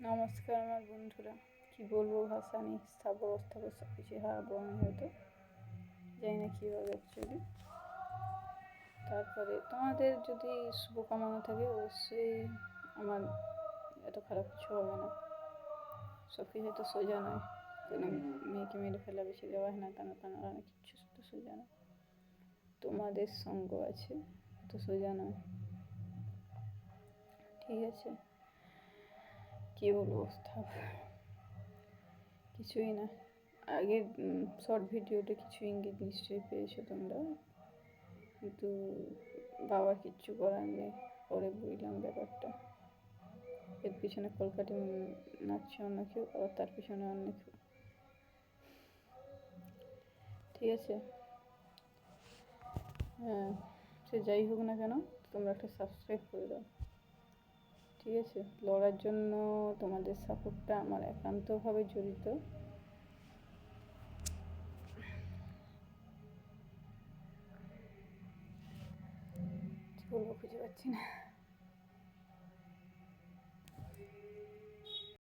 নমস্কার আমার বন্ধুরা। কি বলব, ভাষা নেই, স্থাবর, অস্থাবর সব কিছু হারাবো আমি হয়তো জানি না কীভাবে অ্যাকচুয়ালি তারপরে তোমাদের যদি শুভকামনা থাকে, অবশ্যই আমার এত খারাপ কিছু হবে না। সব কিছু তো সোজা নয়। কোনো মেয়েকে মেরে ফেলা বেশি দেওয়া হয় না টানা টানা অনেক কিছু তো সোজা নয়। তোমাদের সঙ্গ আছে তো সোজা নয়। ঠিক আছে? কী বলব স্থাপ কিছুই না। আগের শর্ট ভিডিওটা কিছু ইঙ্গিত নিশ্চয়ই পেয়েছ তোমরা। কিন্তু বাবা কিচ্ছু করার নেই, পরে বুঝলাম ব্যাপারটা। এর পিছনে কলকাটি নাচছে অন্য কেউ, আবার তার পিছনে অন্য কেউ। ঠিক আছে? হ্যাঁ সে যাই হোক না কেন, তোমরা একটা সাবস্ক্রাইব করে দাও। ঠিক আছে? লড়ার জন্য তোমাদের সাপোর্টটা আমার একান্তভাবে জড়িত। খুঁজে পাচ্ছি না।